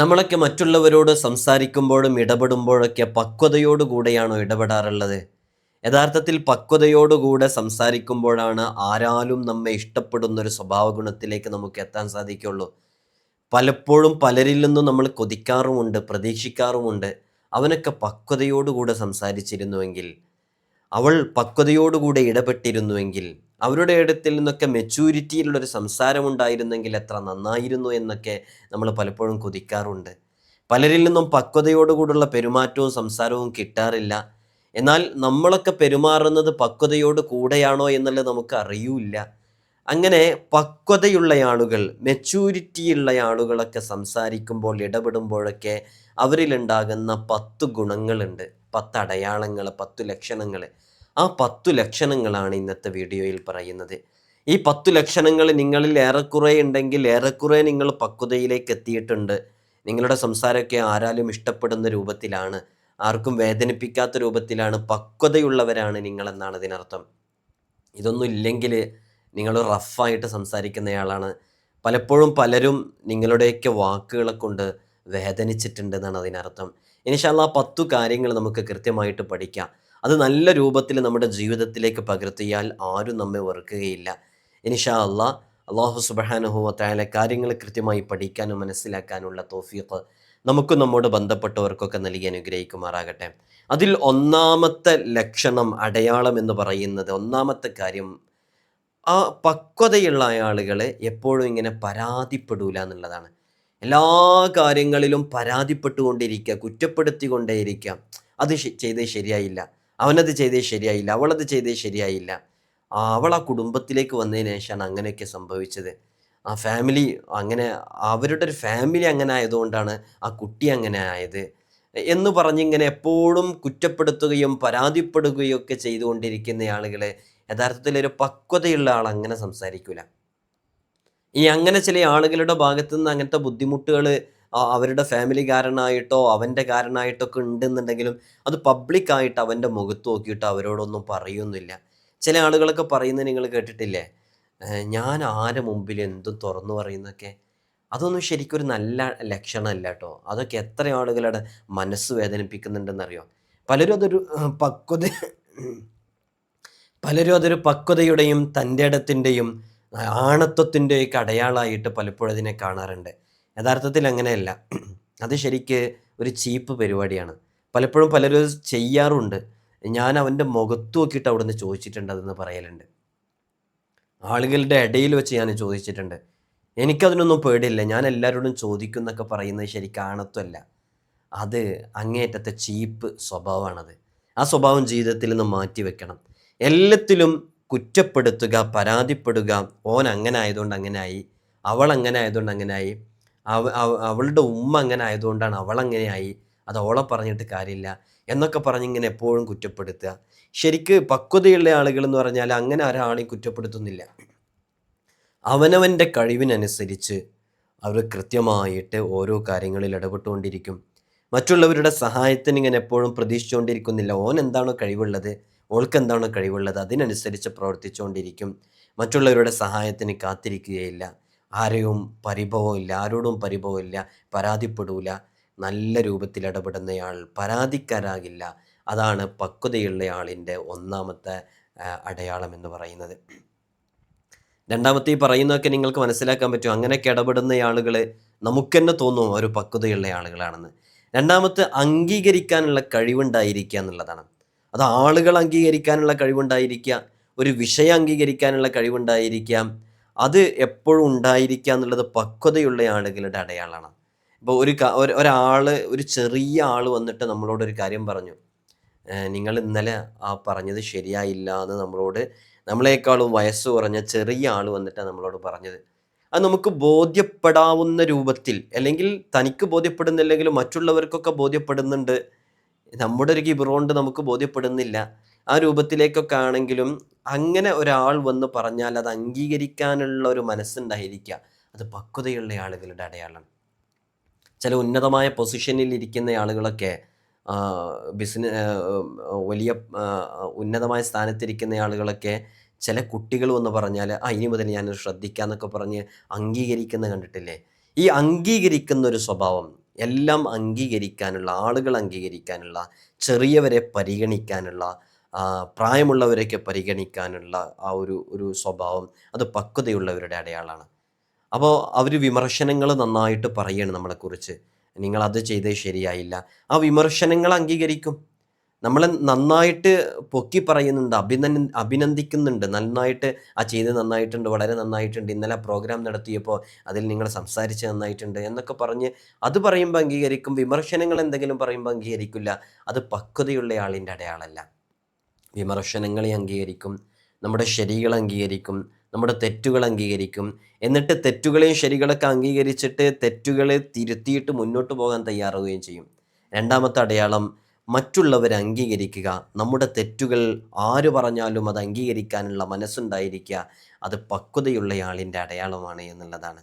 നമ്മളൊക്കെ മറ്റുള്ളവരോട് സംസാരിക്കുമ്പോഴും ഇടപെടുമ്പോഴൊക്കെ പക്വതയോടുകൂടെയാണോ ഇടപെടാറുള്ളത്? യഥാർത്ഥത്തിൽ പക്വതയോടുകൂടെ സംസാരിക്കുമ്പോഴാണ് ആരാലും നമ്മെ ഇഷ്ടപ്പെടുന്ന ഒരു സ്വഭാവ ഗുണത്തിലേക്ക് നമുക്ക് എത്താൻ സാധിക്കുള്ളൂ പലപ്പോഴും പലരിൽ നിന്നും നമ്മൾ കൊതിക്കാറുമുണ്ട് പ്രതീക്ഷിക്കാറുമുണ്ട്. അവനൊക്കെ പക്വതയോടുകൂടെ സംസാരിച്ചിരുന്നുവെങ്കിൽ അവൾ പക്വതയോടുകൂടെ ഇടപെട്ടിരുന്നുവെങ്കിൽ അവരുടെ ഇടത്തിൽ നിന്നൊക്കെ മെച്യൂരിറ്റിയിലുള്ളൊരു സംസാരം ഉണ്ടായിരുന്നെങ്കിൽ എത്ര നന്നായിരുന്നു എന്നൊക്കെ നമ്മൾ പലപ്പോഴും കൊതിക്കാറുണ്ട്. പലരിൽ നിന്നും പക്വതയോടുകൂടുള്ള പെരുമാറ്റവും സംസാരവും കിട്ടാറില്ല. എന്നാൽ നമ്മളൊക്കെ പെരുമാറുന്നത് പക്വതയോട് കൂടെയാണോ എന്നുള്ളത് നമുക്ക് അറിയൂല അങ്ങനെ പക്വതയുള്ള ആളുകൾ മെച്യൂരിറ്റിയുള്ള ആളുകളൊക്കെ സംസാരിക്കുമ്പോൾ ഇടപെടുമ്പോഴൊക്കെ അവരിലുണ്ടാകുന്ന പത്ത് ഗുണങ്ങളുണ്ട്. പത്ത് അടയാളങ്ങൾ പത്ത് ലക്ഷണങ്ങൾ. ആ പത്തു ലക്ഷണങ്ങളാണ് ഇന്നത്തെ വീഡിയോയിൽ പറയുന്നത്. ഈ പത്തു ലക്ഷണങ്ങൾ നിങ്ങളിൽ ഏറെക്കുറെ ഉണ്ടെങ്കിൽ ഏറെക്കുറെ നിങ്ങൾ പക്വതയിലേക്ക് എത്തിയിട്ടുണ്ട്. നിങ്ങളുടെ സംസാരമൊക്കെ ആരാലും ഇഷ്ടപ്പെടുന്ന രൂപത്തിലാണ്. ആർക്കും വേദനിപ്പിക്കാത്ത രൂപത്തിലാണ്. പക്വതയുള്ളവരാണ് നിങ്ങളെന്നാണ് ഇതിനർത്ഥം. ഇതൊന്നും ഇല്ലെങ്കിൽ നിങ്ങൾ റഫായിട്ട് സംസാരിക്കുന്നയാളാണ്. പലപ്പോഴും പലരും നിങ്ങളുടെയൊക്കെ വാക്കുകളെ കൊണ്ട് വേദനിച്ചിട്ടുണ്ട് എന്നാണ് അതിനർത്ഥം ഇനിഷാല്ല പത്തു കാര്യങ്ങൾ നമുക്ക് കൃത്യമായിട്ട് പഠിക്കാം. അത് നല്ല രൂപത്തിൽ നമ്മുടെ ജീവിതത്തിലേക്ക് പകർത്തിയാൽ ആരും നമ്മെ വെറുക്കുകയില്ല. ഇനിഷാ അള്ളാ അള്ളാഹു സുബഹാനുഹുവത്തായാലെ കാര്യങ്ങൾ കൃത്യമായി പഠിക്കാനും മനസ്സിലാക്കാനുള്ള തോഫീഖ് നമുക്ക് നമ്മോട് ബന്ധപ്പെട്ടവർക്കൊക്കെ നൽകി അനുഗ്രഹിക്കുമാറാകട്ടെ. അതിൽ ഒന്നാമത്തെ ലക്ഷണം അടയാളം എന്ന് പറയുന്നത് ഒന്നാമത്തെ കാര്യം ആ പക്വതയുള്ള ആളുകൾ എപ്പോഴും ഇങ്ങനെ പരാതിപ്പെടൂല എന്നുള്ളതാണ്. എല്ലാ കാര്യങ്ങളിലും പരാതിപ്പെട്ടുകൊണ്ടിരിക്കുക കുറ്റപ്പെടുത്തിക്കൊണ്ടേയിരിക്കുക അത് ചെയ്തേ ശരിയായില്ല. അവനത് ചെയ്തേ ശരിയായില്ല അവളത് ചെയ്തേ ശരിയായില്ല. അവൾ ആ കുടുംബത്തിലേക്ക് വന്നതിന് ശേഷമാണ് അങ്ങനെയൊക്കെ സംഭവിച്ചത്. ആ ഫാമിലി അങ്ങനെ അവരുടെ ഒരു ഫാമിലി അങ്ങനെ ആയതുകൊണ്ടാണ് ആ കുട്ടി അങ്ങനെ ആയത്. എന്ന് പറഞ്ഞിങ്ങനെ എപ്പോഴും കുറ്റപ്പെടുത്തുകയും പരാതിപ്പെടുകയും ഒക്കെ ചെയ്തുകൊണ്ടിരിക്കുന്ന ആളുകളെ യഥാർത്ഥത്തിൽ ഒരു പക്വതയുള്ള ആൾ അങ്ങനെ സംസാരിക്കില്ല ഈ അങ്ങനെ ചില ആളുകളുടെ ഭാഗത്തു നിന്ന് അങ്ങനത്തെ ബുദ്ധിമുട്ടുകൾ അവരുടെ ഫാമിലി കാരണമായിട്ടോ അവന്റെ കാരനായിട്ടോ ഒക്കെ ഉണ്ടെന്നുണ്ടെങ്കിലും അത് പബ്ലിക്കായിട്ട് അവന്റെ മുഖത്ത് നോക്കിയിട്ട് അവരോടൊന്നും പറയുന്നില്ല. ചില ആളുകളൊക്കെ പറയുന്നത് നിങ്ങൾ കേട്ടിട്ടില്ലേ? ഞാൻ ആരെ മുമ്പിൽ എന്തും തുറന്നു പറയുന്നൊക്കെ? അതൊന്നും ശരിക്കും ഒരു നല്ല ലക്ഷണമല്ല കേട്ടോ. അതൊക്കെ എത്ര ആളുകളുടെ മനസ്സ് വേദനിപ്പിക്കുന്നുണ്ടെന്നറിയോ? പലരും അതൊരു പക്വത പലരും അതൊരു പക്വതയുടെയും തന്റെ ഇടത്തിന്റെയും ആണത്വത്തിന്റെയൊക്കെ അടയാളമായിട്ട് പലപ്പോഴും അതിനെ കാണാറുണ്ട്. യഥാർത്ഥത്തിൽ അങ്ങനെയല്ല. അത് ശരിക്ക് ഒരു ചീപ്പ് പരിപാടിയാണ്. പലപ്പോഴും പലരും ചെയ്യാറുണ്ട്. ഞാൻ അവന്റെ മുഖത്ത് നോക്കിയിട്ട് അവിടുന്ന് ചോദിച്ചിട്ടുണ്ട് അതെന്ന് പറയലുണ്ട്. ആളുകളുടെ ഇടയിൽ വെച്ച് ഞാൻ ചോദിച്ചിട്ടുണ്ട്. എനിക്കതിനൊന്നും പേടിയില്ല. ഞാൻ എല്ലാവരോടും ചോദിക്കുന്നൊക്കെ പറയുന്നത് ശരിക്കും ആണത്വമല്ല അത് അങ്ങേയറ്റത്തെ ചീപ്പ് സ്വഭാവമാണത്. ആ സ്വഭാവം ജീവിതത്തിൽ നിന്ന് മാറ്റി വെക്കണം. എല്ലാത്തിലും കുറ്റപ്പെടുത്തുക പരാതിപ്പെടുക. ഓൻ അങ്ങനെ ആയതുകൊണ്ട് അങ്ങനെ ആയി. അവൾ അങ്ങനെ ആയതുകൊണ്ട് അങ്ങനെ ആയി. അവ അവ- അവളുടെ ഉമ്മ അങ്ങനെ ആയതുകൊണ്ടാണ് അവളങ്ങനെയായി അത് അവളെ പറഞ്ഞിട്ട് കാര്യമില്ല. എന്നൊക്കെ പറഞ്ഞിങ്ങനെ എപ്പോഴും കുറ്റപ്പെടുത്തുക. ശരിക്ക് പക്വതയുള്ള ആളുകൾ എന്ന് പറഞ്ഞാൽ അങ്ങനെ ഒരാളെയും കുറ്റപ്പെടുത്തുന്നില്ല. അവനവന്റെ കഴിവിനനുസരിച്ച് അവർ കൃത്യമായിട്ട് ഓരോ കാര്യങ്ങളിൽ ഇടപെട്ടുകൊണ്ടിരിക്കും. മറ്റുള്ളവരുടെ സഹായത്തിന് ഇങ്ങനെ എപ്പോഴും പ്രതീക്ഷിച്ചുകൊണ്ടിരിക്കുന്നില്ല. ഓൻ എന്താണോ കഴിവുള്ളത് ഓൾക്ക് എന്താണോ കഴിവുള്ളത് അതിനനുസരിച്ച് പ്രവർത്തിച്ചുകൊണ്ടിരിക്കും. മറ്റുള്ളവരുടെ സഹായത്തിന് കാത്തിരിക്കുകയില്ല. ആരെയും പരിഭവമില്ല ആരോടും പരിഭവമില്ല പരാതിപ്പെടൂല നല്ല രൂപത്തിൽ ഇടപെടുന്നയാൾ പരാതിക്കാരാകില്ല. അതാണ് പക്വതയുള്ള ആളിന്റെ ഒന്നാമത്തെ അടയാളം എന്ന് പറയുന്നത്. രണ്ടാമത്തെ ഈ പറയുന്നതൊക്കെ നിങ്ങൾക്ക് മനസ്സിലാക്കാൻ പറ്റും. അങ്ങനെയൊക്കെ ഇടപെടുന്ന ആളുകൾ നമുക്ക് തന്നെ തോന്നും ഒരു പക്വതയുള്ള ആളുകളാണെന്ന് രണ്ടാമത്തെ അംഗീകരിക്കാനുള്ള കഴിവുണ്ടായിരിക്കുക എന്നുള്ളതാണ്. അത് ആളുകൾ അംഗീകരിക്കാനുള്ള കഴിവുണ്ടായിരിക്കുക ഒരു വിഷയം അംഗീകരിക്കാനുള്ള കഴിവുണ്ടായിരിക്കാം അത് എപ്പോഴും ഉണ്ടായിരിക്കുക എന്നുള്ളത് പക്വതയുള്ള ആളുകളുടെ അടയാളമാണ്. ഇപ്പോൾ ഒരു ഒരാൾ ഒരു- ചെറിയ ആൾ വന്നിട്ട് നമ്മളോട് ഒരു കാര്യം പറഞ്ഞു. നിങ്ങൾ ഇന്നലെ ആ പറഞ്ഞത് ശരിയായില്ല എന്ന് നമ്മളോട് നമ്മളെക്കാളും വയസ്സ് കുറഞ്ഞ ചെറിയ ആൾ വന്നിട്ട് നമ്മളോട് പറഞ്ഞത്. അത് നമുക്ക് ബോധ്യപ്പെടാവുന്ന രൂപത്തിൽ അല്ലെങ്കിൽ തനിക്ക് ബോധ്യപ്പെടുന്നില്ലെങ്കിലും മറ്റുള്ളവർക്കൊക്കെ ബോധ്യപ്പെടുന്നുണ്ട്. നമ്മുടെ ഒരു കിബിറോണ്ട് നമുക്ക് ബോധ്യപ്പെടുന്നില്ല. ആ രൂപത്തിലേക്കൊക്കെ ആണെങ്കിലും അങ്ങനെ ഒരാൾ വന്ന് പറഞ്ഞാൽ അത് അംഗീകരിക്കാനുള്ള ഒരു മനസ്സുണ്ടായിരിക്കുക. അത് പക്വതയുള്ള ആളുകളുടെ അടയാളം. ചില ഉന്നതമായ പൊസിഷനിൽ ഇരിക്കുന്ന ആളുകളൊക്കെ ബിസിന വലിയ ഉന്നതമായ സ്ഥാനത്തിരിക്കുന്ന ആളുകളൊക്കെ ചില കുട്ടികൾ വന്ന് പറഞ്ഞാൽ ആ ഇനി മുതൽ ഞാൻ ശ്രദ്ധിക്കാന്നൊക്കെ പറഞ്ഞ് അംഗീകരിക്കുന്ന കണ്ടിട്ടില്ലേ? ഈ അംഗീകരിക്കുന്ന ഒരു സ്വഭാവം എല്ലാം അംഗീകരിക്കാനുള്ള ആളുകൾ അംഗീകരിക്കാനുള്ള ചെറിയവരെ പരിഗണിക്കാനുള്ള പ്രായമുള്ളവരെയൊക്കെ പരിഗണിക്കാനുള്ള ആ ഒരു ഒരു സ്വഭാവം അത് പക്വതയുള്ളവരുടെ അടയാളമാണ്. അപ്പോൾ അവർ വിമർശനങ്ങൾ നന്നായിട്ട് പറയാണ് നമ്മളെക്കുറിച്ച്. നിങ്ങളത് ചെയ്തേ ശരിയായില്ല. ആ വിമർശനങ്ങൾ അംഗീകരിക്കും. നമ്മളെ നന്നായിട്ട് പൊക്കി പറയുന്നുണ്ട് അഭിനന്ദ അഭിനന്ദിക്കുന്നുണ്ട്. നന്നായിട്ട് ആ ചെയ്ത് നന്നായിട്ടുണ്ട് വളരെ നന്നായിട്ടുണ്ട്. ഇന്നലെ പ്രോഗ്രാം നടത്തിയപ്പോൾ അതിൽ നിങ്ങൾ സംസാരിച്ച് നന്നായിട്ടുണ്ട് എന്നൊക്കെ പറഞ്ഞ് അത് പറയുമ്പോൾ അംഗീകരിക്കും. വിമർശനങ്ങൾ എന്തെങ്കിലും പറയുമ്പോൾ അംഗീകരിക്കില്ല. അത് പക്വതയുള്ള ആളിന്റെ അടയാളമല്ല. വിമർശനങ്ങളെ അംഗീകരിക്കും നമ്മുടെ ശരികൾ അംഗീകരിക്കും നമ്മുടെ തെറ്റുകൾ അംഗീകരിക്കും. എന്നിട്ട് തെറ്റുകളെയും ശരികളൊക്കെ അംഗീകരിച്ചിട്ട് തെറ്റുകളെ തിരുത്തിയിട്ട് മുന്നോട്ട് പോകാൻ തയ്യാറാവുകയും ചെയ്യും. രണ്ടാമത്തെ അടയാളം മറ്റുള്ളവരെ അംഗീകരിക്കുക. നമ്മുടെ തെറ്റുകൾ ആര് പറഞ്ഞാലും അത് അംഗീകരിക്കാനുള്ള മനസ്സുണ്ടായിരിക്കുക. അത് പക്വതയുള്ളയാളിന്റെ അടയാളമാണ് എന്നുള്ളതാണ്.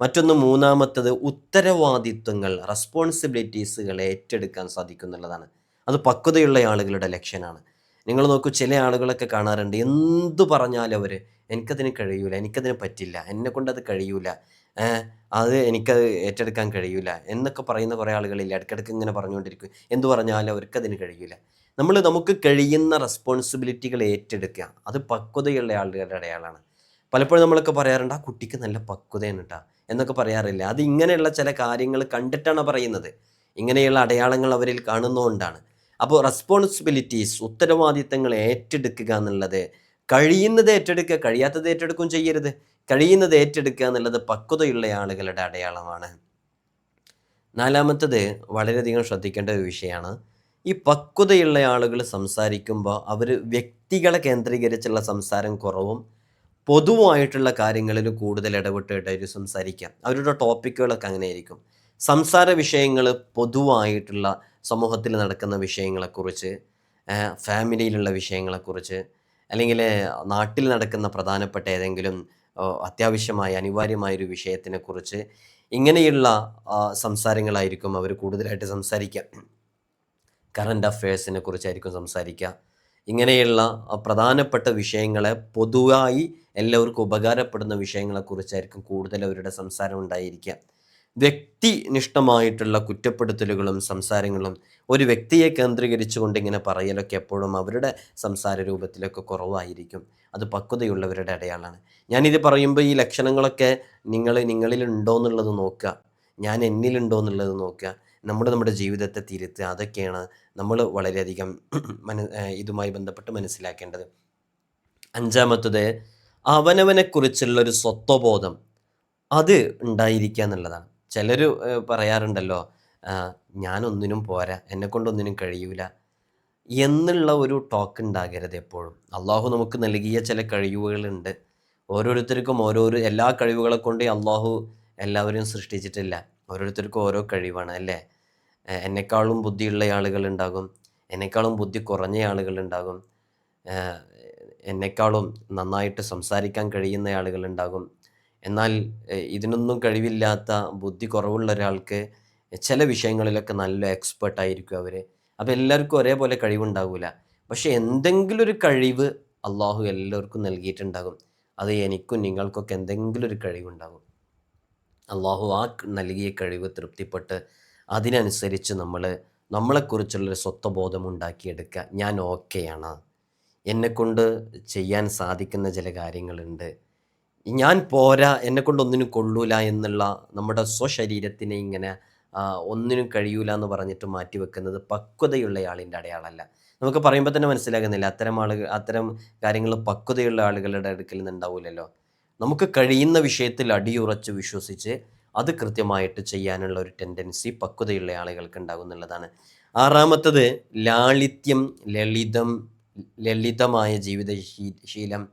മറ്റൊന്ന് മൂന്നാമത്തത് ഉത്തരവാദിത്വങ്ങൾ റെസ്പോൺസിബിലിറ്റീസുകൾ ഏറ്റെടുക്കാൻ സാധിക്കുന്നുള്ളതാണ് അത് പക്വതയുള്ള ആളുകളുടെ ലക്ഷണമാണ് നിങ്ങൾ നോക്കൂ ചില ആളുകളൊക്കെ കാണാറുണ്ട്. എന്തു പറഞ്ഞാലും അവർ എനിക്കതിന് കഴിയൂല എനിക്കതിന് പറ്റില്ല എന്നെ കൊണ്ട് അത് കഴിയൂല അത് എനിക്കത് ഏറ്റെടുക്കാൻ കഴിയൂല എന്നൊക്കെ പറയുന്ന കുറേ ആളുകളില്ല ഇടയ്ക്കിടയ്ക്ക് ഇങ്ങനെ പറഞ്ഞുകൊണ്ടിരിക്കും. എന്തു പറഞ്ഞാലും അവർക്കതിന് കഴിയൂല. നമ്മൾ നമുക്ക് കഴിയുന്ന റെസ്പോൺസിബിലിറ്റികൾ ഏറ്റെടുക്കുക. അത് പക്വതയുള്ള ആളുകളുടെ അടയാളമാണ് പലപ്പോഴും നമ്മളൊക്കെ പറയാറുണ്ട് ആ കുട്ടിക്ക് നല്ല പക്വതയാണ് കേട്ടോ എന്നൊക്കെ പറയാറില്ല. അത് ഇങ്ങനെയുള്ള ചില കാര്യങ്ങൾ കണ്ടിട്ടാണ് പറയുന്നത്. ഇങ്ങനെയുള്ള അടയാളങ്ങൾ അവരിൽ കാണുന്നതുകൊണ്ടാണ് അപ്പോൾ റെസ്പോൺസിബിലിറ്റീസ് ഉത്തരവാദിത്തങ്ങൾ ഏറ്റെടുക്കുക എന്നുള്ളത് കഴിയുന്നത് ഏറ്റെടുക്കുക കഴിയാത്തത് ഏറ്റെടുക്കുകയും ചെയ്യരുത്. കഴിയുന്നത് ഏറ്റെടുക്കുക എന്നുള്ളത് പക്വതയുള്ള ആളുകളുടെ അടയാളമാണ്. നാലാമത്തത് വളരെയധികം ശ്രദ്ധിക്കേണ്ട ഒരു വിഷയമാണ്. ഈ പക്വതയുള്ള ആളുകൾ സംസാരിക്കുമ്പോൾ അവർ വ്യക്തികളെ കേന്ദ്രീകരിച്ചുള്ള സംസാരം കുറവും പൊതുവായിട്ടുള്ള കാര്യങ്ങളിൽ കൂടുതൽ ഇടപെട്ടിട്ടായിട്ട് സംസാരിക്കാം അവരുടെ ടോപ്പിക്കുകളൊക്കെ അങ്ങനെ ആയിരിക്കും സംസാര വിഷയങ്ങൾ പൊതുവായിട്ടുള്ള സമൂഹത്തിൽ നടക്കുന്ന വിഷയങ്ങളെക്കുറിച്ച് ഫാമിലിയിലുള്ള വിഷയങ്ങളെക്കുറിച്ച് അല്ലെങ്കിൽ നാട്ടിൽ നടക്കുന്ന പ്രധാനപ്പെട്ട ഏതെങ്കിലും അത്യാവശ്യമായ അനിവാര്യമായൊരു വിഷയത്തിനെക്കുറിച്ച് ഇങ്ങനെയുള്ള സംസാരങ്ങളായിരിക്കും അവർ കൂടുതലായിട്ട് സംസാരിക്കുക. കറണ്ട് അഫയേഴ്സിനെ കുറിച്ചായിരിക്കും സംസാരിക്കുക. ഇങ്ങനെയുള്ള പ്രധാനപ്പെട്ട വിഷയങ്ങളെ പൊതുവായി എല്ലാവർക്കും ഉപകാരപ്പെടുന്ന വിഷയങ്ങളെക്കുറിച്ചായിരിക്കും കൂടുതൽ അവരുടെ സംസാരം ഉണ്ടായിരിക്കുക. വ്യക്തിനിഷ്ഠമായിട്ടുള്ള കുറ്റപ്പെടുത്തലുകളും സംസാരങ്ങളും ഒരു വ്യക്തിയെ കേന്ദ്രീകരിച്ചുകൊണ്ട് ഇങ്ങനെ പറയലൊക്കെ എപ്പോഴും അവരുടെ സംസാര രൂപത്തിലൊക്കെ കുറവായിരിക്കും. അത് പക്വതയുള്ളവരുടെ അടയാളമാണ്. ഞാനിത് പറയുമ്പോൾ ഈ ലക്ഷണങ്ങളൊക്കെ നിങ്ങൾ നിങ്ങളിലുണ്ടോ എന്നുള്ളത് നോക്കുക. ഞാൻ എന്നിലുണ്ടോ എന്നുള്ളത് നോക്കുക. നമ്മൾ നമ്മുടെ ജീവിതത്തെ തിരുത്തുക. അതൊക്കെയാണ് നമ്മൾ വളരെയധികം മന ഇതുമായി ബന്ധപ്പെട്ട് മനസ്സിലാക്കേണ്ടത്. അഞ്ചാമത്തത് അവനവനെക്കുറിച്ചുള്ളൊരു സ്വത്വബോധം. അത് ഉണ്ടായിരിക്കുക എന്നുള്ളതാണ്. ചിലർ പറയാറുണ്ടല്ലോ ഞാനൊന്നിനും പോരാ എന്നെക്കൊണ്ടൊന്നിനും കഴിയൂല എന്നുള്ള ഒരു ടോക്ക് ഉണ്ടാകരുത് എപ്പോഴും. അള്ളാഹു നമുക്ക് നൽകിയ ചില കഴിവുകളുണ്ട്. ഓരോരുത്തർക്കും ഓരോരോ എല്ലാ കഴിവുകളെ കൊണ്ട് അള്ളാഹു എല്ലാവരെയും സൃഷ്ടിച്ചിട്ടില്ല. ഓരോരുത്തർക്കും ഓരോ കഴിവാണ് അല്ലേ? എന്നെക്കാളും ബുദ്ധിയുള്ള ആളുകളുണ്ടാകും എന്നെക്കാളും ബുദ്ധി കുറഞ്ഞ ആളുകളുണ്ടാകും ഉണ്ടാകും എന്നെക്കാളും നന്നായിട്ട് സംസാരിക്കാൻ കഴിയുന്ന ആളുകളുണ്ടാകും എന്നാൽ ഇതിനൊന്നും കഴിവില്ലാത്ത ബുദ്ധി കുറവുള്ള ഒരാൾക്ക് ചില വിഷയങ്ങളിലൊക്കെ നല്ല എക്സ്പേർട്ട് ആയിരിക്കും അവർ അപ്പോൾ എല്ലാവർക്കും ഒരേപോലെ കഴിവുണ്ടാകില്ല പക്ഷേ എന്തെങ്കിലും ഒരു കഴിവ് അള്ളാഹു എല്ലാവർക്കും നൽകിയിട്ടുണ്ടാകും. അത് എനിക്കും നിങ്ങൾക്കൊക്കെ എന്തെങ്കിലും ഒരു കഴിവുണ്ടാകും. അള്ളാഹു ആ നൽകിയ കഴിവ് തൃപ്തിപ്പെട്ട് അതിനനുസരിച്ച് നമ്മൾ നമ്മളെക്കുറിച്ചുള്ളൊരു സ്വത്വബോധം ഉണ്ടാക്കിയെടുക്കുക ഞാൻ ഓക്കെയാണ് എന്നെക്കൊണ്ട് ചെയ്യാൻ സാധിക്കുന്ന ചില കാര്യങ്ങളുണ്ട്. ഞാൻ പോരാ എന്നെ ഒന്നിനും കൊള്ളൂല എന്നുള്ള നമ്മുടെ സ്വശരീരത്തിനെ ഇങ്ങനെ ഒന്നിനും കഴിയൂല എന്ന് പറഞ്ഞിട്ട് മാറ്റി വെക്കുന്നത് പക്വതയുള്ള ആളിന്റെ അടയാളമല്ല. നമുക്ക് പറയുമ്പോൾ തന്നെ മനസ്സിലാകുന്നില്ല അത്തരം ആളുകൾ അത്തരം കാര്യങ്ങൾ പക്വതയുള്ള ആളുകളുടെ അടുക്കിൽ നിന്ന് ഉണ്ടാവില്ലല്ലോ നമുക്ക് കഴിയുന്ന വിഷയത്തിൽ അടിയുറച്ച് വിശ്വസിച്ച് അത് കൃത്യമായിട്ട് ചെയ്യാനുള്ള ഒരു ടെൻഡൻസി പക്വതയുള്ള ആളുകൾക്ക് ഉണ്ടാകും എന്നുള്ളതാണ് ആറാമത്തത് ലാളിത്യം ലളിതം ലളിതമായ ജീവിത ശീലം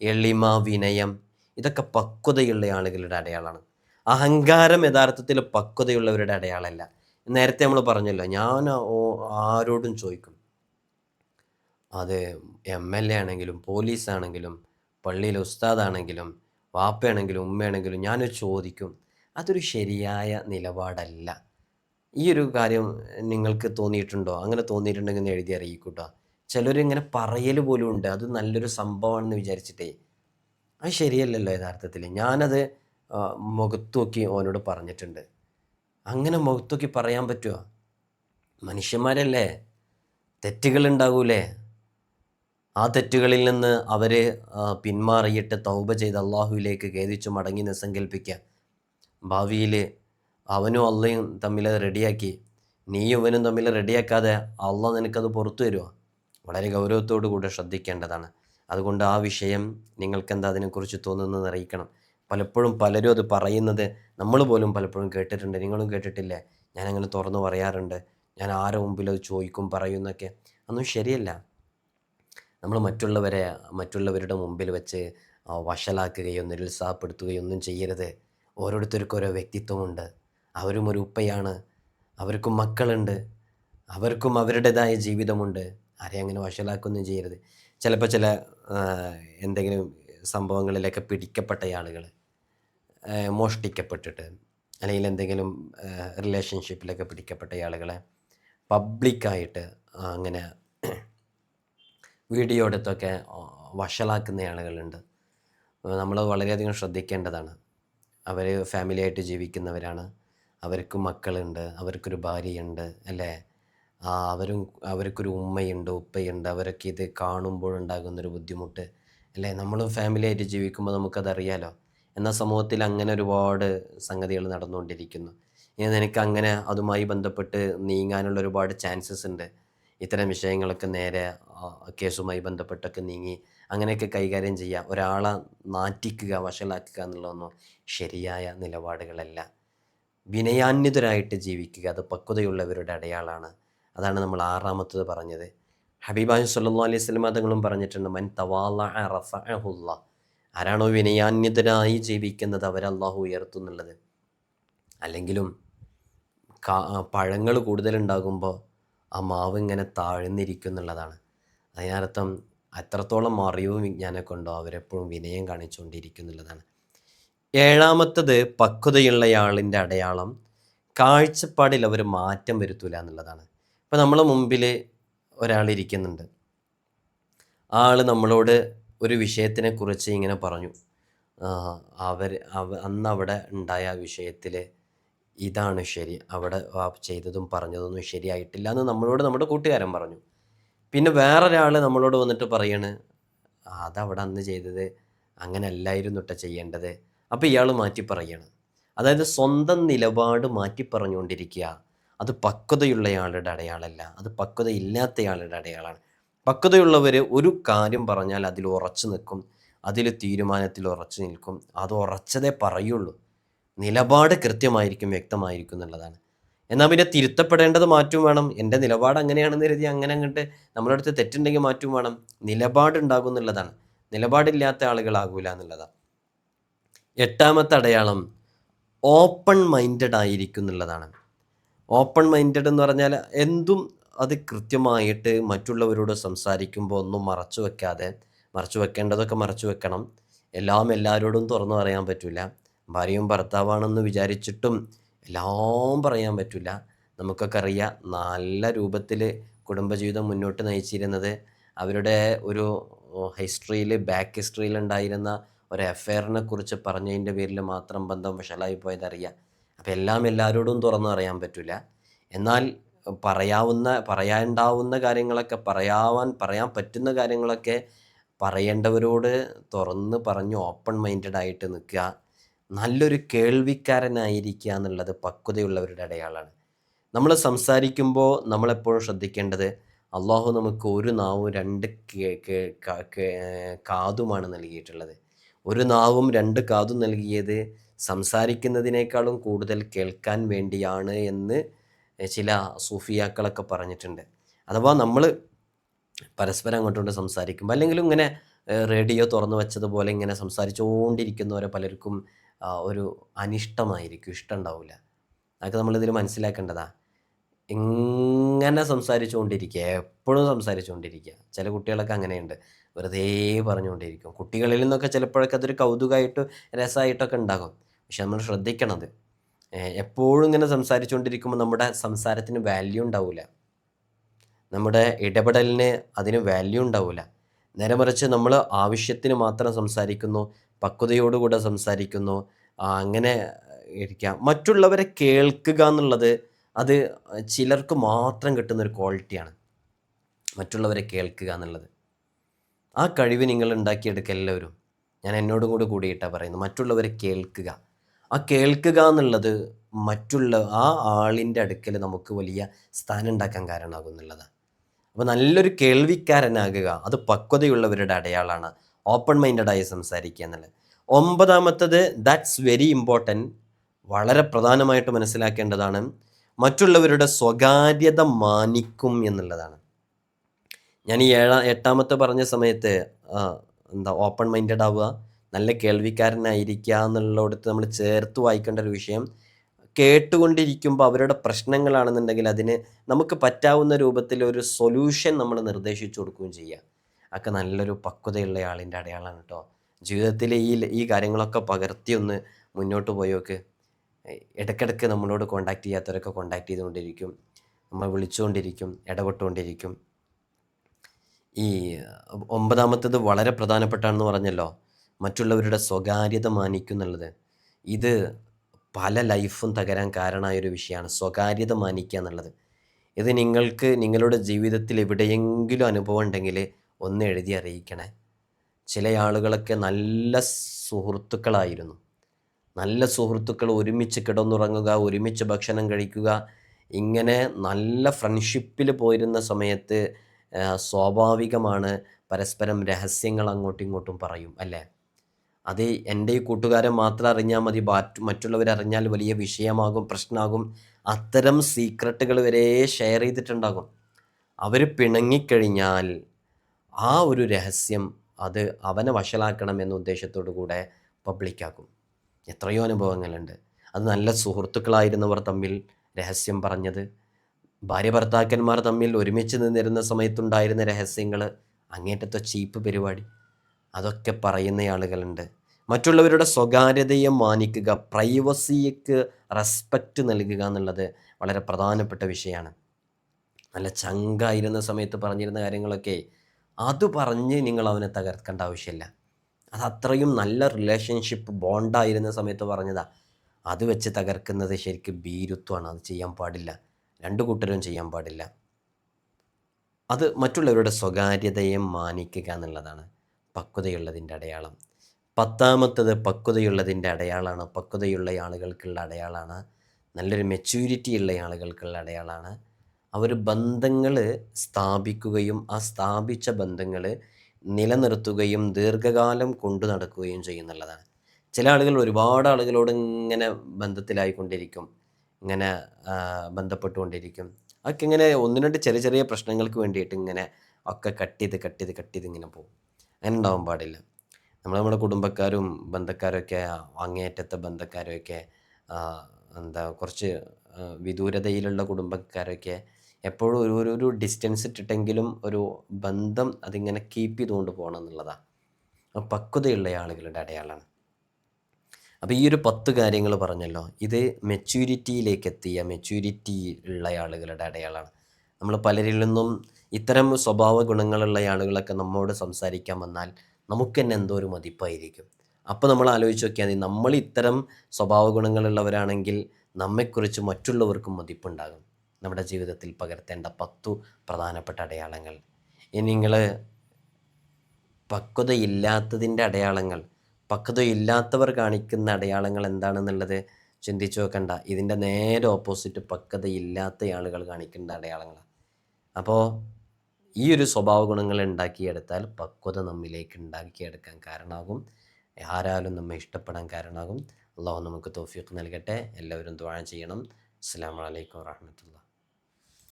എളിമ വിനയം ഇതൊക്കെ പക്വതയുള്ള ആളുകളുടെ അടയാളമാണ് അഹങ്കാരം യഥാർത്ഥത്തിൽ പക്വതയുള്ളവരുടെ അടയാളമല്ല നേരത്തെ നമ്മൾ പറഞ്ഞല്ലോ ഞാൻ ആരോടും ചോദിക്കും. അത് എം എൽ എ ആണെങ്കിലും പോലീസ് ആണെങ്കിലും പള്ളിയിലെ ഉസ്താദാണെങ്കിലും വാപ്പയാണെങ്കിലും ഉമ്മയാണെങ്കിലും ഞാൻ ചോദിക്കും. അതൊരു ശരിയായ നിലപാടല്ല. ഈ ഒരു കാര്യം നിങ്ങൾക്ക് തോന്നിയിട്ടുണ്ടോ? അങ്ങനെ തോന്നിയിട്ടുണ്ടെങ്കിൽ എഴുതി അറിയിക്കൂട്ടോ. ചിലർ ഇങ്ങനെ പറയൽ പോലും ഉണ്ട്. അത് നല്ലൊരു സംഭവമാണെന്ന് വിചാരിച്ചിട്ടേ അത് ശരിയല്ലല്ലോ യഥാർത്ഥത്തിൽ. ഞാനത് ആ, മുഖത്ത് ഓനോട് പറഞ്ഞിട്ടുണ്ട്. അങ്ങനെ മുഖത്തൊക്കെ പറയാൻ പറ്റുമോ മനുഷ്യന്മാരല്ലേ? തെറ്റുകളുണ്ടാകൂലേ ആ തെറ്റുകളിൽ നിന്ന് അവർ പിന്മാറിയിട്ട് തൗബ ചെയ്ത് അള്ളാഹുവിലേക്ക് ഖേദിച്ചു മടങ്ങി നിസ്സങ്കൽപ്പിക്കുക ഭാവിയിൽ അവനും അള്ളയും തമ്മിൽ റെഡിയാക്കി. നീയും ഇവനും തമ്മിൽ റെഡിയാക്കാതെ അള്ള നിനക്കത് പുറത്തു തരുമോ വളരെ ഗൗരവത്തോടു കൂടെ ശ്രദ്ധിക്കേണ്ടതാണ്. അതുകൊണ്ട് ആ വിഷയം നിങ്ങൾക്ക് എന്താ അതിനെക്കുറിച്ച് തോന്നുന്നത് അറിയിക്കണം. പലപ്പോഴും പലരും അത് പറയുന്നത് നമ്മൾ പോലും പലപ്പോഴും കേട്ടിട്ടുണ്ട്. നിങ്ങളും കേട്ടിട്ടില്ലേ? ഞാൻ അങ്ങനെ തുറന്നു പറയാറുണ്ട്. ഞാൻ ആരെ മുമ്പിൽ അത് ചോദിക്കും പറയുന്നൊക്കെ അതൊന്നും ശരിയല്ല. നമ്മൾ മറ്റുള്ളവരെ മറ്റുള്ളവരുടെ മുമ്പിൽ വെച്ച് വഷളാക്കുകയോ നിരുത്സാഹപ്പെടുത്തുകയോ ഒന്നും ചെയ്യരുത്. ഓരോരുത്തർക്കും ഓരോ വ്യക്തിത്വമുണ്ട്. അവരും ഒരു ഉപ്പയാണ്. അവർക്കും മക്കളുണ്ട്. അവർക്കും അവരുടേതായ ജീവിതമുണ്ട്. ആരെയും അങ്ങനെ വഷളാക്കൊന്നും ചെയ്യരുത്. ചിലപ്പോൾ ചില എന്തെങ്കിലും സംഭവങ്ങളിലൊക്കെ പിടിക്കപ്പെട്ട ആളുകൾ മോഷ്ടിക്കപ്പെട്ടിട്ട് അല്ലെങ്കിൽ എന്തെങ്കിലും റിലേഷൻഷിപ്പിലൊക്കെ പിടിക്കപ്പെട്ട ആളുകളെ പബ്ലിക്കായിട്ട് അങ്ങനെ വീഡിയോ എടുത്തൊക്കെ വഷളാക്കുന്ന ആളുകളുണ്ട്. നമ്മൾ വളരെയധികം ശ്രദ്ധിക്കേണ്ടതാണ്. അവർ ഫാമിലിയായിട്ട് ജീവിക്കുന്നവരാണ്. അവർക്ക് മക്കളുണ്ട്. അവർക്കൊരു ഭാര്യയുണ്ട്. അല്ലേ? ആ അവരും അവർക്കൊരു ഉമ്മയുണ്ട് ഉപ്പയുണ്ട് അവരൊക്കെ ഇത് കാണുമ്പോഴുണ്ടാകുന്നൊരു ബുദ്ധിമുട്ട്. അല്ലേ? നമ്മളും ഫാമിലിയായിട്ട് ജീവിക്കുമ്പോൾ നമുക്കതറിയാലോ? എന്നാൽ സമൂഹത്തിൽ അങ്ങനെ ഒരുപാട് സംഗതികൾ നടന്നുകൊണ്ടിരിക്കുന്നു. ഇനി നിനക്ക് അങ്ങനെ അതുമായി ബന്ധപ്പെട്ട് നീങ്ങാനുള്ള ഒരുപാട് ചാൻസസ് ഉണ്ട്. ഇത്തരം വിഷയങ്ങളൊക്കെ നേരെ കേസുമായി ബന്ധപ്പെട്ടൊക്കെ നീങ്ങി അങ്ങനെയൊക്കെ കൈകാര്യം ചെയ്യുക ഒരാളെ നാറ്റിക്കുക വഷളാക്കുക എന്നുള്ളതൊന്നും ശരിയായ നിലപാടുകളല്ല. വിനയാന്യതരായിട്ട് ജീവിക്കുക അത് പക്വതയുള്ളവരുടെ അടയാളാണ് അതാണ് നമ്മൾ ആറാമത്തത് പറഞ്ഞത്. ഹബീബാഹി സല്ലു അലൈഹി വസല്ലം തങ്ങളും പറഞ്ഞിട്ടുണ്ട്. മൻ തവാല റഫഅഹുല്ല. ആരാണോ വിനയാന്യതരായി ജീവിക്കുന്നത് അവരല്ലാഹു ഉയർത്തുന്നുള്ളത് അല്ലെങ്കിലും പഴങ്ങൾ കൂടുതലുണ്ടാകുമ്പോൾ ആ മാവ് ഇങ്ങനെ താഴ്ന്നിരിക്കുന്നുള്ളതാണ് അതിനർത്ഥം അത്രത്തോളം അറിവും വിജ്ഞാനമൊക്കെ അവരെപ്പോഴും വിനയം കാണിച്ചുകൊണ്ടിരിക്കുന്നുള്ളതാണ് ഏഴാമത്തത് പക്വതയുള്ളയാളിന്റെ അടയാളം കാഴ്ചപ്പാടിൽ അവർ മാറ്റം വരുത്തൂല എന്നുള്ളതാണ്. ഇപ്പം നമ്മളെ മുമ്പിൽ ഒരാൾ ഇരിക്കുന്നുണ്ട്. ആൾ നമ്മളോട് ഒരു വിഷയത്തിനെ കുറിച്ച് ഇങ്ങനെ പറഞ്ഞു. അവർ അവ അന്ന് അവിടെ ഉണ്ടായ വിഷയത്തിൽ ഇതാണ് ശരി അവിടെ ചെയ്തതും പറഞ്ഞതൊന്നും ശരിയായിട്ടില്ല എന്ന് നമ്മളോട് നമ്മുടെ കൂട്ടുകാരൻ പറഞ്ഞു. പിന്നെ വേറൊരാൾ നമ്മളോട് വന്നിട്ട് പറയാണ് അതവിടെ അന്ന് ചെയ്തത് അങ്ങനെ അല്ലായിരുന്നു ഇട്ട ചെയ്യേണ്ടത്. അപ്പോൾ ഇയാൾ മാറ്റി പറയാണ്. അതായത് സ്വന്തം നിലപാട് മാറ്റി പറഞ്ഞുകൊണ്ടിരിക്കുക. അത് പക്വതയുള്ളയാളുടെ അടയാളല്ല. അത് പക്വത ഇല്ലാത്തയാളുടെ അടയാളമാണ് പക്വതയുള്ളവർ ഒരു കാര്യം പറഞ്ഞാൽ അതിൽ ഉറച്ചു നിൽക്കും. അതിൽ തീരുമാനത്തിൽ ഉറച്ചു നിൽക്കും. അത് ഉറച്ചതേ പറയുള്ളൂ. നിലപാട് കൃത്യമായിരിക്കും വ്യക്തമായിരിക്കും എന്നുള്ളതാണ്. എന്നാൽ പിന്നെ തിരുത്തപ്പെടേണ്ടത് മാറ്റും വേണം. എന്റെ നിലപാട് അങ്ങനെയാണെന്ന് കരുതി അങ്ങനെ അങ്ങോട്ട് നമ്മുടെ അടുത്ത് തെറ്റുണ്ടെങ്കിൽ മാറ്റും വേണം. നിലപാടുണ്ടാകും എന്നുള്ളതാണ്. നിലപാടില്ലാത്ത ആളുകളാകൂല എന്നുള്ളതാണ്. എട്ടാമത്തെ അടയാളം ഓപ്പൺ മൈൻഡഡ് ആയിരിക്കും എന്നുള്ളതാണ്. ഓപ്പൺ മൈൻഡഡ് എന്ന് പറഞ്ഞാൽ എന്തും അത് കൃത്യമായിട്ട് മറ്റുള്ളവരോട് സംസാരിക്കുമ്പോൾ ഒന്നും മറച്ചു വെക്കാതെ മറച്ചു വെക്കേണ്ടതൊക്കെ മറച്ചു വെക്കണം. എല്ലാം എല്ലാവരോടും തുറന്നു പറയാൻ പറ്റില്ല. ഭാര്യയും ഭർത്താവാണെന്ന് വിചാരിച്ചിട്ടും എല്ലാം പറയാൻ പറ്റില്ല. നമുക്കൊക്കെ അറിയാം നല്ല രൂപത്തിൽ കുടുംബജീവിതം മുന്നോട്ട് നയിച്ചിരുന്നത്. അവരുടെ ഒരു ഹിസ്റ്ററിയിൽ ബാക്ക് ഹിസ്റ്ററിയിൽ ഉണ്ടായിരുന്ന ഒരു അഫെയറിനെ കുറിച്ച് പറഞ്ഞതിന്റെ പേരിൽ മാത്രം ബന്ധം വഷളായി പോയതറിയാം. അപ്പോൾ എല്ലാം എല്ലാവരോടും തുറന്നു പറയാൻ പറ്റില്ല എന്നാൽ പറയാവുന്ന പറയാനുണ്ടാവുന്ന കാര്യങ്ങളൊക്കെ പറയാവാൻ പറയാൻ പറ്റുന്ന കാര്യങ്ങളൊക്കെ പറയേണ്ടവരോട് തുറന്ന് പറഞ്ഞ് ഓപ്പൺ മൈൻഡഡ് ആയിട്ട് നിൽക്കുക. നല്ലൊരു കേൾവിക്കാരനായിരിക്കുക എന്നുള്ളത് പക്വതയുള്ളവരുടെ അടയാളമാണ് നമ്മൾ സംസാരിക്കുമ്പോൾ നമ്മളെപ്പോഴും ശ്രദ്ധിക്കേണ്ടത് അള്ളാഹു നമുക്ക് ഒരു നാവും രണ്ട് കാതുമാണ് നൽകിയിട്ടുള്ളത്. ഒരു നാവും രണ്ട് കാതും നൽകിയത് സംസാരിക്കുന്നതിനേക്കാളും കൂടുതൽ കേൾക്കാൻ വേണ്ടിയാണ് എന്ന് ചില സൂഫിയാക്കളൊക്കെ പറഞ്ഞിട്ടുണ്ട്. അഥവാ നമ്മൾ പരസ്പരം അങ്ങോട്ടുകൊണ്ട് സംസാരിക്കുമ്പോൾ അല്ലെങ്കിൽ ഇങ്ങനെ റേഡിയോ തുറന്നു വെച്ചതുപോലെ ഇങ്ങനെ സംസാരിച്ചുകൊണ്ടിരിക്കുന്നവരെ പലർക്കും ഒരു അനിഷ്ടമായിരിക്കും ഇഷ്ടം ഉണ്ടാവില്ല അതൊക്കെ നമ്മളിതിൽ മനസ്സിലാക്കേണ്ടതാ. ഇങ്ങനെ സംസാരിച്ചുകൊണ്ടിരിക്കുക എപ്പോഴും സംസാരിച്ചുകൊണ്ടിരിക്കുക. ചില കുട്ടികളൊക്കെ അങ്ങനെയുണ്ട്. വെറുതെ പറഞ്ഞുകൊണ്ടിരിക്കും. കുട്ടികളിൽ നിന്നൊക്കെ ചിലപ്പോഴൊക്കെ അതൊരു കൗതുകമായിട്ട് രസമായിട്ടൊക്കെ ഉണ്ടാകും. പക്ഷെ നമ്മൾ ശ്രദ്ധിക്കണത്. എപ്പോഴും ഇങ്ങനെ സംസാരിച്ചുകൊണ്ടിരിക്കുമ്പോൾ നമ്മുടെ സംസാരത്തിന് വാല്യൂ ഉണ്ടാവില്ല നമ്മുടെ ഇടപെടലിന് അതിന് വാല്യൂ ഉണ്ടാവില്ല നേരെ മറിച്ച് നമ്മൾ ആവശ്യത്തിന് മാത്രം സംസാരിക്കുന്നു പക്വതയോടുകൂടെ സംസാരിക്കുന്നു അങ്ങനെ ഇരിക്കാം. മറ്റുള്ളവരെ കേൾക്കുക എന്നുള്ളത് അത് ചിലർക്ക് മാത്രം കിട്ടുന്ന ഒരു ക്വാളിറ്റിയാണ് മറ്റുള്ളവരെ കേൾക്കുക എന്നുള്ളത്. ആ കഴിവ് നിങ്ങൾ ഉണ്ടാക്കിയെടുക്കുക എല്ലാവരും. ഞാൻ എന്നോടും കൂടി കൂടിയിട്ടാണ് പറയുന്നത്. മറ്റുള്ളവരെ കേൾക്കുക. ആ കേൾക്കുക എന്നുള്ളത് മറ്റുള്ള ആ ആളിന്റെ അടുക്കൽ നമുക്ക് വലിയ സ്ഥാനം ഉണ്ടാക്കാൻ കാരണമാകും അപ്പോൾ നല്ലൊരു കേൾവിക്കാരനാകുക അത് പക്വതയുള്ളവരുടെ അടയാളമാണ് ഓപ്പൺ മൈൻഡഡായി സംസാരിക്കുക എന്നുള്ളത്. ഒമ്പതാമത്തത് ദാറ്റ്സ് വെരി ഇമ്പോർട്ടന്റ് വളരെ പ്രധാനമായിട്ട് മനസ്സിലാക്കേണ്ടതാണ് മറ്റുള്ളവരുടെ സ്വകാര്യത മാനിക്കും എന്നുള്ളതാണ്. ഞാൻ ഈ ഏഴാ എട്ടാമത്തെ പറഞ്ഞ സമയത്ത് എന്താ ഓപ്പൺ മൈൻഡഡ് ആവുക നല്ല കേൾവിക്കാരനായിരിക്കുക എന്നുള്ളിടത്ത് നമ്മൾ ചേർത്ത് വായിക്കേണ്ട ഒരു വിഷയം. കേട്ടുകൊണ്ടിരിക്കുമ്പോൾ അവരുടെ പ്രശ്നങ്ങളാണെന്നുണ്ടെങ്കിൽ അതിന് നമുക്ക് പറ്റാവുന്ന രൂപത്തിൽ ഒരു സൊല്യൂഷൻ നമ്മൾ നിർദ്ദേശിച്ചു കൊടുക്കുകയും ചെയ്യുക ഒക്കെ നല്ലൊരു പക്വതയുള്ള ആളിന്റെ അടയാളമാണ് കേട്ടോ. ജീവിതത്തിൽ ഈ ഈ കാര്യങ്ങളൊക്കെ പകർത്തി ഒന്ന് മുന്നോട്ട് പോയോക്ക് ഇടയ്ക്കിടയ്ക്ക് നമ്മളോട് കോണ്ടാക്ട് ചെയ്യാത്തവരൊക്കെ കോണ്ടാക്ട് ചെയ്തുകൊണ്ടിരിക്കും. നമ്മൾ വിളിച്ചുകൊണ്ടിരിക്കും ഇടപെട്ടുകൊണ്ടിരിക്കും. ഈ ഒമ്പതാമത്തത് വളരെ പ്രധാനപ്പെട്ടാണെന്ന് പറഞ്ഞല്ലോ. മറ്റുള്ളവരുടെ സ്വകാര്യത മാനിക്കുന്നുള്ളത്. ഇത് പല ലൈഫും തകരാൻ കാരണമായൊരു വിഷയമാണ്. സ്വകാര്യത മാനിക്കുക എന്നുള്ളത്. ഇത് നിങ്ങൾക്ക് നിങ്ങളുടെ ജീവിതത്തിൽ എവിടെയെങ്കിലും അനുഭവം ഉണ്ടെങ്കിൽ ഒന്ന് എഴുതി അറിയിക്കണേ. ചില ആളുകളൊക്കെ നല്ല സുഹൃത്തുക്കളായിരുന്നു. നല്ല സുഹൃത്തുക്കൾ ഒരുമിച്ച് കിടന്നുറങ്ങുക ഒരുമിച്ച് ഭക്ഷണം കഴിക്കുക ഇങ്ങനെ നല്ല ഫ്രണ്ട്ഷിപ്പിൽ പോയിരുന്ന സമയത്ത് സ്വാഭാവികമാണ് പരസ്പരം രഹസ്യങ്ങൾ അങ്ങോട്ടും ഇങ്ങോട്ടും പറയും അല്ലേ? അത് എന്റെ ഈ കൂട്ടുകാരൻ മാത്രം അറിഞ്ഞാൽ മതി. മറ്റുള്ളവർ അറിഞ്ഞാൽ വലിയ വിഷയമാകും പ്രശ്നമാകും. അത്തരം സീക്രട്ടുകൾ വരെ ഷെയർ ചെയ്തിട്ടുണ്ടാകും. അവർ പിണങ്ങിക്കഴിഞ്ഞാൽ ആ ഒരു രഹസ്യം അത് അവനെ വഷളാക്കണം എന്ന ഉദ്ദേശത്തോടു കൂടെ പബ്ലിക്കാക്കും എത്രയോ അനുഭവങ്ങളുണ്ട്. അത് നല്ല സുഹൃത്തുക്കളായിരുന്നവർ തമ്മിൽ രഹസ്യം പറഞ്ഞത്. ഭാര്യ ഭർത്താക്കന്മാർ തമ്മിൽ ഒരുമിച്ച് നിന്നിരുന്ന സമയത്തുണ്ടായിരുന്ന രഹസ്യങ്ങൾ അങ്ങേറ്റത്തെ ചീപ്പ് പരിപാടി അതൊക്കെ പറയുന്ന ആളുകളുണ്ട്. മറ്റുള്ളവരുടെ സ്വകാര്യതയെ മാനിക്കുക പ്രൈവസിക്ക് റെസ്പെക്റ്റ് നൽകുക എന്നുള്ളത് വളരെ പ്രധാനപ്പെട്ട വിഷയമാണ്. നല്ല ചങ്കായിരുന്ന സമയത്ത് പറഞ്ഞിരുന്ന കാര്യങ്ങളൊക്കെ അത് പറഞ്ഞ് നിങ്ങൾ അവനെ തകർക്കേണ്ട ആവശ്യമില്ല. അത് അത്രയും നല്ല റിലേഷൻഷിപ്പ് ബോണ്ടായിരുന്ന സമയത്ത് പറഞ്ഞതാ. അത് വെച്ച് തകർക്കുന്നത് ശരിക്കും ഭീരുത്വമാണ്. അത് ചെയ്യാൻ പാടില്ല. രണ്ടു കൂട്ടരും ചെയ്യാൻ പാടില്ല. അത് മറ്റുള്ളവരുടെ സ്വകാര്യതയെ മാനിക്കുക എന്നുള്ളതാണ് പക്വതയുള്ളതിന്റെ അടയാളം. പത്താമത്തത് പക്വതയുള്ളതിന്റെ അടയാളമാണ് പക്വതയുള്ള ആളുകൾക്കുള്ള അടയാളമാണ് നല്ലൊരു മെച്യൂരിറ്റി ഉള്ള ആളുകൾക്കുള്ള അടയാളമാണ് അവർ ബന്ധങ്ങൾ സ്ഥാപിക്കുകയും ആ സ്ഥാപിച്ച ബന്ധങ്ങൾ നിലനിർത്തുകയും ദീർഘകാലം കൊണ്ടു നടക്കുകയും ചെയ്യുന്നുള്ളതാണ്. ചില ആളുകൾ ഒരുപാട് ആളുകളോട് ഇങ്ങനെ ബന്ധത്തിലായിക്കൊണ്ടിരിക്കും. ഇങ്ങനെ ബന്ധപ്പെട്ടുകൊണ്ടിരിക്കും. അതൊക്കെ ഇങ്ങനെ ഒന്ന് രണ്ട് ചെറിയ ചെറിയ പ്രശ്നങ്ങൾക്ക് വേണ്ടിയിട്ട് ഇങ്ങനെ ഒക്കെ കട്ട് ചെയ്ത് കട്ട് ചെയ്ത് കട്ട് ചെയ്ത് ഇങ്ങനെ പോകും. അങ്ങനെ ഉണ്ടാവാൻ പാടില്ല. നമ്മൾ നമ്മുടെ കുടുംബക്കാരും ബന്ധക്കാരൊക്കെ അങ്ങേയറ്റത്തെ ബന്ധക്കാരൊക്കെ എന്താ കുറച്ച് വിദൂരതയിലുള്ള കുടുംബക്കാരൊക്കെ എപ്പോഴും ഒരു ഒരു ഒരു ഡിസ്റ്റൻസ് ഇട്ടിട്ടെങ്കിലും ഒരു ബന്ധം അതിങ്ങനെ കീപ്പ് ചെയ്തുകൊണ്ട് പോകണം എന്നുള്ളതാണ് പക്വതയുള്ള ആളുകളുടെ അടയാളമാണ്. അപ്പോൾ ഈ ഒരു പത്ത് കാര്യങ്ങൾ പറഞ്ഞല്ലോ ഇത് മെച്യൂരിറ്റിയിലേക്ക് എത്തിയ മെച്യൂരിറ്റി ഉള്ള ആളുകളുടെ അടയാളമാണ്. നമ്മൾ പലരിൽ നിന്നും ഇത്തരം സ്വഭാവ ഗുണങ്ങളുള്ള ആളുകളൊക്കെ നമ്മോട് സംസാരിക്കാൻ വന്നാൽ നമുക്ക് തന്നെ എന്തോ ഒരു മതിപ്പായിരിക്കും. അപ്പോൾ നമ്മൾ ആലോചിച്ച് നോക്കിയാൽ മതി. നമ്മൾ ഇത്തരം സ്വഭാവ ഗുണങ്ങളുള്ളവരാണെങ്കിൽ നമ്മെക്കുറിച്ച് മറ്റുള്ളവർക്കും മതിപ്പുണ്ടാകും. നമ്മുടെ ജീവിതത്തിൽ പകർത്തേണ്ട പത്തു പ്രധാനപ്പെട്ട അടയാളങ്ങൾ. ഇനി നിങ്ങൾ പക്വതയില്ലാത്തതിന്റെ അടയാളങ്ങൾ പക്വതയില്ലാത്തവർ കാണിക്കുന്ന അടയാളങ്ങൾ എന്താണെന്നുള്ളത് ചിന്തിച്ചു നോക്കണ്ട. ഇതിന്റെ നേരെ ഓപ്പോസിറ്റ് പക്വതയില്ലാത്ത ആളുകൾ കാണിക്കേണ്ട അടയാളങ്ങളാണ് അപ്പോൾ ഈ ഒരു സ്വഭാവ ഗുണങ്ങൾ ഉണ്ടാക്കിയെടുത്താൽ പക്വത നമ്മിലേക്ക് ഉണ്ടാക്കിയെടുക്കാൻ കാരണമാകും. ആരാലും നമ്മെ ഇഷ്ടപ്പെടാൻ കാരണമാകും. അള്ളാഹു നമുക്ക് തോഫീഖ് നൽകട്ടെ. എല്ലാവരും ദ്വാരം ചെയ്യണം. അസ്സാം വലൈക്കും വാഹമത്തുള്ള